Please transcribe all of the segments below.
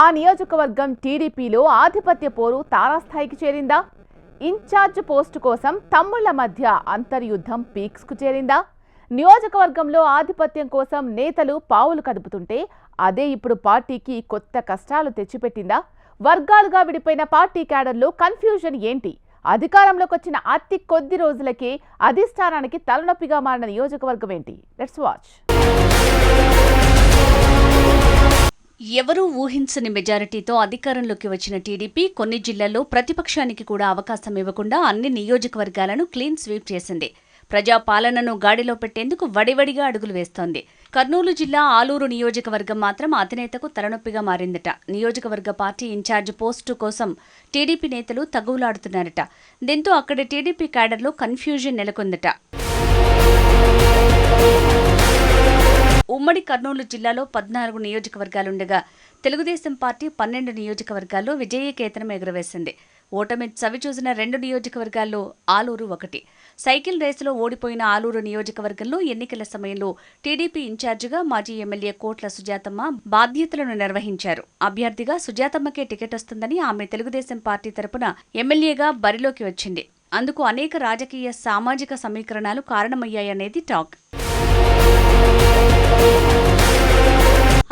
ఆ నియోజకవర్గం టీడీపీలో ఆధిపత్య పోరు తారాస్థాయికి చేరిందా? ఇన్ఛార్జ్ పోస్టు కోసం తమ్ముళ్ళ మధ్య అంతర్యుద్ధం పీక్స్కు చేరిందా? నియోజకవర్గంలో ఆధిపత్యం కోసం నేతలు పావులు కదుపుతుంటే అదే ఇప్పుడు పార్టీకి కొత్త కష్టాలు తెచ్చిపెట్టిందా? వర్గాలుగా విడిపోయిన పార్టీ క్యాడర్లో కన్ఫ్యూజన్ ఏంటి? అధికారంలోకి వచ్చిన అతి కొద్ది రోజులకే అధిష్టానానికి తలనొప్పిగా మారిన నియోజకవర్గం ఏంటి? Let's watch. ఎవరూ ఊహించని మెజారిటీతో అధికారంలోకి వచ్చిన టీడీపీ కొన్ని జిల్లాల్లో ప్రతిపక్షానికి కూడా అవకాశం ఇవ్వకుండా అన్ని నియోజకవర్గాలను క్లీన్ స్వీప్ చేసింది. ప్రజా పాలనను గాడిలో పెట్టేందుకు వడివడిగా అడుగులు వేస్తోంది. కర్నూలు జిల్లా ఆలూరు నియోజకవర్గం మాత్రం అధినేతకు తలనొప్పిగా మారిందట. నియోజకవర్గ పార్టీ ఇన్ఛార్జ్ పోస్టు కోసం టీడీపీ నేతలు తగువులాడుతున్నారట. దీంతో అక్కడి టీడీపీ క్యాడర్లో కన్ఫ్యూజన్ నెలకొందట. ఉమ్మడి కర్నూలు జిల్లాలో పద్నాలుగు నియోజకవర్గాలుండగా తెలుగుదేశం పార్టీ పన్నెండు నియోజకవర్గాల్లో విజయకేతనం ఎగురవేసింది. ఓటమి చవిచూసిన రెండు నియోజకవర్గాల్లో ఆలూరు ఒకటి. సైకిల్ రేసులో ఓడిపోయిన ఆలూరు నియోజకవర్గంలో ఎన్నికల సమయంలో టీడీపీ ఇన్ఛార్జిగా మాజీ ఎమ్మెల్యే కోట్ల సుజాతమ్మ బాధ్యతలను నిర్వహించారు. అభ్యర్థిగా సుజాతమ్మకే టికెట్ వస్తుందని ఆమె తెలుగుదేశం పార్టీ తరపున ఎమ్మెల్యేగా బరిలోకి వచ్చింది. అందుకు అనేక రాజకీయ సామాజిక సమీకరణాలు కారణమయ్యాయనేది టాక్.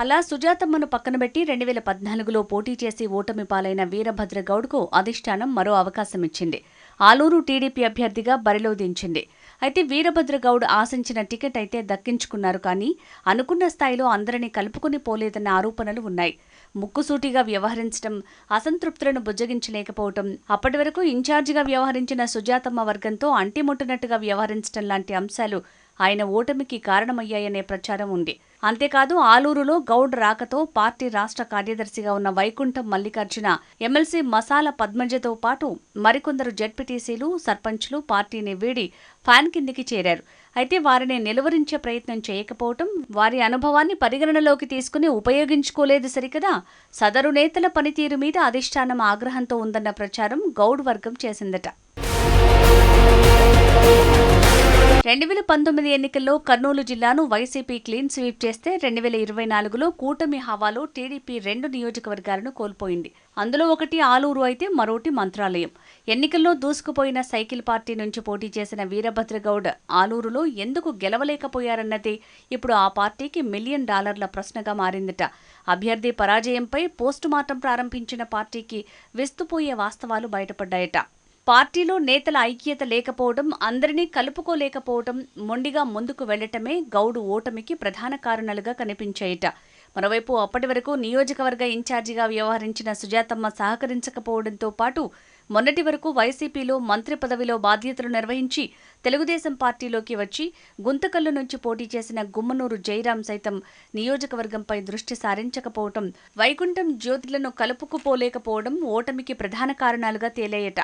అలా సుజాతమ్మను పక్కనబెట్టి రెండు వేల పద్నాలుగులో పోటీ చేసి ఓటమి పాలైన వీరభద్ర గౌడ్కు అధిష్టానం మరో అవకాశం ఇచ్చింది ఆలూరు టీడీపీ అభ్యర్థిగా బరిలో దించింది. అయితే వీరభద్ర గౌడ్ ఆశించిన టికెట్ అయితే దక్కించుకున్నారు కానీ అనుకున్న స్థాయిలో అందరినీ కలుపుకుని పోలేదన్న ఆరోపణలు ఉన్నాయి. ముక్కుసూటిగా వ్యవహరించడం అసంతృప్తులను బుజ్జగించలేకపోవటం అప్పటి వరకు ఇన్ఛార్జిగా వ్యవహరించిన సుజాతమ్మ వర్గంతో అంటిముట్టనట్టుగా వ్యవహరించడం లాంటి అంశాలు ఆయన ఓటమికి కారణమయ్యాయనే ప్రచారం ఉంది. అంతేకాదు ఆలూరులో గౌడ్ రాకతో పార్టీ రాష్ట్ర కార్యదర్శిగా ఉన్న వైకుంఠం మల్లికార్జున ఎమ్మెల్సీ మసాల పద్మజతో పాటు మరికొందరు జడ్పీటీసీలు సర్పంచ్లు పార్టీని వీడి ఫ్యాన్ కిందికి చేరారు. అయితే వారిని నిలువరించే ప్రయత్నం చేయకపోవటం వారి అనుభవాన్ని పరిగణనలోకి తీసుకుని ఉపయోగించుకోలేదు సరికదా? సదరు నేతల పనితీరు మీద అధిష్టానం ఆగ్రహంతో ఉందన్న ప్రచారం గౌడ్ వర్గం చేసిందట. రెండు వేల పంతొమ్మిది ఎన్నికల్లో కర్నూలు జిల్లాను వైసీపీ క్లీన్ స్వీప్ చేస్తే రెండు వేల ఇరవై నాలుగులో కూటమి హవాలో టీడీపీ రెండు నియోజకవర్గాలను కోల్పోయింది. అందులో ఒకటి ఆలూరు అయితే మరోటి మంత్రాలయం. ఎన్నికల్లో దూసుకుపోయిన సైకిల్ పార్టీ నుంచి పోటీ చేసిన వీరభద్రగౌడ్ ఆలూరులో ఎందుకు గెలవలేకపోయారన్నది ఇప్పుడు ఆ పార్టీకి మిలియన్ డాలర్ల ప్రశ్నగా మారిందట. అభ్యర్థి పరాజయంపై పోస్టుమార్టం ప్రారంభించిన పార్టీకి విస్తుపోయే వాస్తవాలు బయటపడ్డాయట. పార్టీలో నేతల ఐక్యత లేకపోవడం అందరినీ కలుపుకోలేకపోవడం మొండిగా ముందుకు వెళ్ళటమే గౌడు ఓటమికి ప్రధాన కారణాలుగా కనిపించాయట మరోవైపు అప్పటి వరకు నియోజకవర్గ ఇన్ఛార్జిగా వ్యవహరించిన సుజాతమ్మ సహకరించకపోవడంతో పాటు మొన్నటి వరకు వైసీపీలో మంత్రి పదవిలో బాధ్యతలు నిర్వహించి తెలుగుదేశం పార్టీలోకి వచ్చి గుంతకల్లు నుంచి పోటీ చేసిన గుమ్మనూరు జయరాం సైతం నియోజకవర్గంపై దృష్టి సారించకపోవటం వైకుంఠం జ్యోతులను కలుపుకుపోలేకపోవడం ఓటమికి ప్రధాన కారణాలుగా తేలాయట.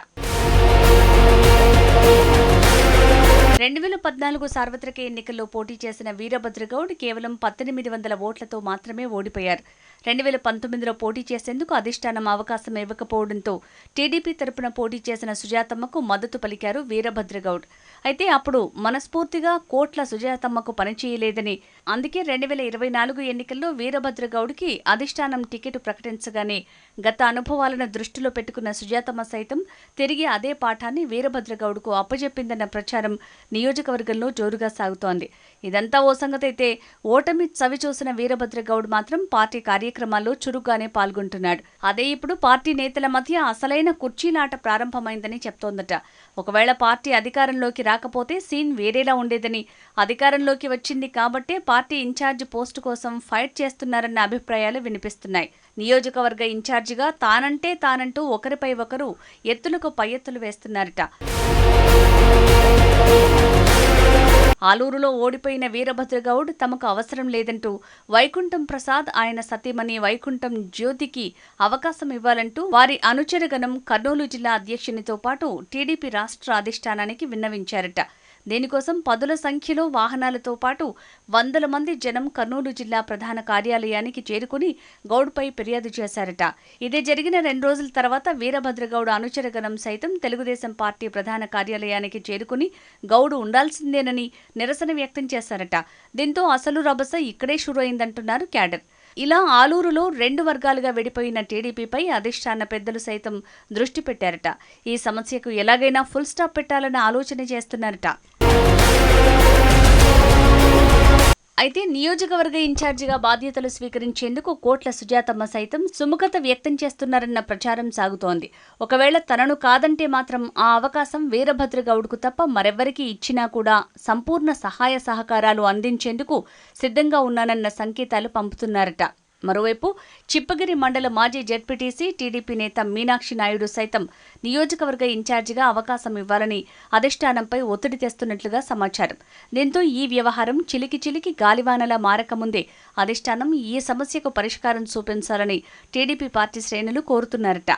రెండు వేల పద్నాలుగు సార్వత్రిక ఎన్నికల్లో పోటీ చేసిన వీరభద్రగౌడ్ కేవలం పద్దెనిమిది వందల ఓట్లతో మాత్రమే ఓడిపోయారు. రెండు వేల పంతొమ్మిదిలో పోటీ చేసేందుకు అధిష్టానం అవకాశం ఇవ్వకపోవడంతో టీడీపీ తరపున పోటీ చేసిన సుజాతమ్మకు మద్దతు పలికారు వీరభద్రగౌడ్. అయితే అప్పుడు మనస్ఫూర్తిగా కోట్ల సుజాతమ్మకు పనిచేయలేదని అందుకే రెండు వేల ఇరవై నాలుగు ఎన్నికల్లో వీరభద్రగౌడ్కి అధిష్టానం టికెట్ ప్రకటించగానే గత అనుభవాలను దృష్టిలో పెట్టుకున్న సుజాతమ్మ సైతం తిరిగి అదే పాఠాన్ని వీరభద్రగౌడ్కు అప్పజెప్పిందన్న ప్రచారం నియోజకవర్గంలో జోరుగా సాగుతోంది. ఇదంతా ఓ సంగతి అయితే ఓటమి చవిచూసిన వీరభద్రగౌడ్ మాత్రం పార్టీ కార్యక్రమాల్లో చురుగ్గానే పాల్గొంటున్నాడు. అదే ఇప్పుడు పార్టీ నేతల మధ్య అసలైన కుర్చీలాట ప్రారంభమైందని చెప్తోందట. ఒకవేళ పార్టీ అధికారంలోకి రాకపోతే సీన్ వేరేలా ఉండేదని. అధికారంలోకి వచ్చింది కాబట్టే పార్టీ ఇన్ఛార్జ్ పోస్టు కోసం ఫైట్ చేస్తున్నారన్న అభిప్రాయాలు వినిపిస్తున్నాయి. నియోజకవర్గ ఇన్ఛార్జిగా తానంటే తానంటూ ఒకరిపై ఒకరు ఎత్తులకు పై ఎత్తులు వేస్తున్నారట. ఆలూరులో ఓడిపోయిన వీరభద్రగౌడ్ తమకు అవసరం లేదంటూ వైకుంఠం ప్రసాద్ ఆయన సతీమణి వైకుంఠం జ్యోతికి అవకాశం ఇవ్వాలంటూ వారి అనుచరగణం కర్నూలు జిల్లా అధ్యక్షునితో పాటు టీడీపీ రాష్ట్ర అధిష్టానానికి విన్నవించారట. దీనికోసం పదుల సంఖ్యలో వాహనాలతో పాటు వందల మంది జనం కర్నూలు జిల్లా ప్రధాన కార్యాలయానికి చేరుకుని గౌడ్పై ఫిర్యాదు చేశారట. ఇదే జరిగిన రెండు రోజుల తర్వాత వీరభద్రగౌడ్ అనుచరగణం సైతం తెలుగుదేశం పార్టీ ప్రధాన కార్యాలయానికి చేరుకుని గౌడు ఉండాల్సిందేనని నిరసన వ్యక్తం చేశారట. దీంతో అసలు రభస ఇక్కడే షురు అయిందంటున్నారు క్యాడర్. ఇలా ఆలూరులో రెండు వర్గాలుగా విడిపోయిన టీడీపీపై అధిష్టాన పెద్దలు సైతం దృష్టి పెట్టారట. ఈ సమస్యకు ఎలాగైనా ఫుల్ స్టాప్ పెట్టాలన్న ఆలోచన చేస్తున్నారట. అయితే నియోజకవర్గ ఇన్ఛార్జిగా బాధ్యతలు స్వీకరించేందుకు కోట్ల సుజాతమ్మ సైతం సుముఖత వ్యక్తం చేస్తున్నారన్న ప్రచారం సాగుతోంది. ఒకవేళ తనను కాదంటే మాత్రం ఆ అవకాశం వీరభద్రగౌడ్కు తప్ప మరెవ్వరికీ ఇచ్చినా కూడా సంపూర్ణ సహాయ సహకారాలు అందించేందుకు సిద్ధంగా ఉన్నానన్న సంకేతాలు పంపుతున్నారట. మరోవైపు చిప్పగిరి మండల మాజీ జెడ్పీటీసీ టీడీపీ నేత మీనాక్షి నాయుడు సైతం నియోజకవర్గ ఇన్ఛార్జిగా అవకాశం ఇవ్వాలని అధిష్టానంపై ఒత్తిడి తెస్తున్నట్లుగా సమాచారం. దీంతో ఈ వ్యవహారం చిలికి చిలికి గాలివానలా మారకముందే అధిష్టానం ఈ సమస్యకు పరిష్కారం చూపించాలని టీడీపీ పార్టీ శ్రేణులు కోరుతున్నారట.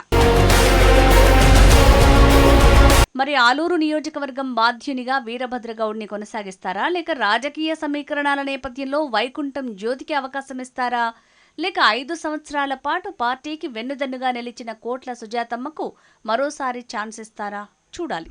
మరి ఆలూరు నియోజకవర్గం బాధ్యునిగా వీరభద్రగౌడ్ని కొనసాగిస్తారా? లేక రాజకీయ సమీకరణాల నేపథ్యంలో వైకుంఠం జ్యోతికి అవకాశం ఇస్తారా? లేక ఐదు సంవత్సరాల పాటు పార్టీకి వెన్నుదన్నుగా నిలిచిన కోట్ల సుజాతమ్మకు మరోసారి ఛాన్స్ ఇస్తారా? చూడాలి.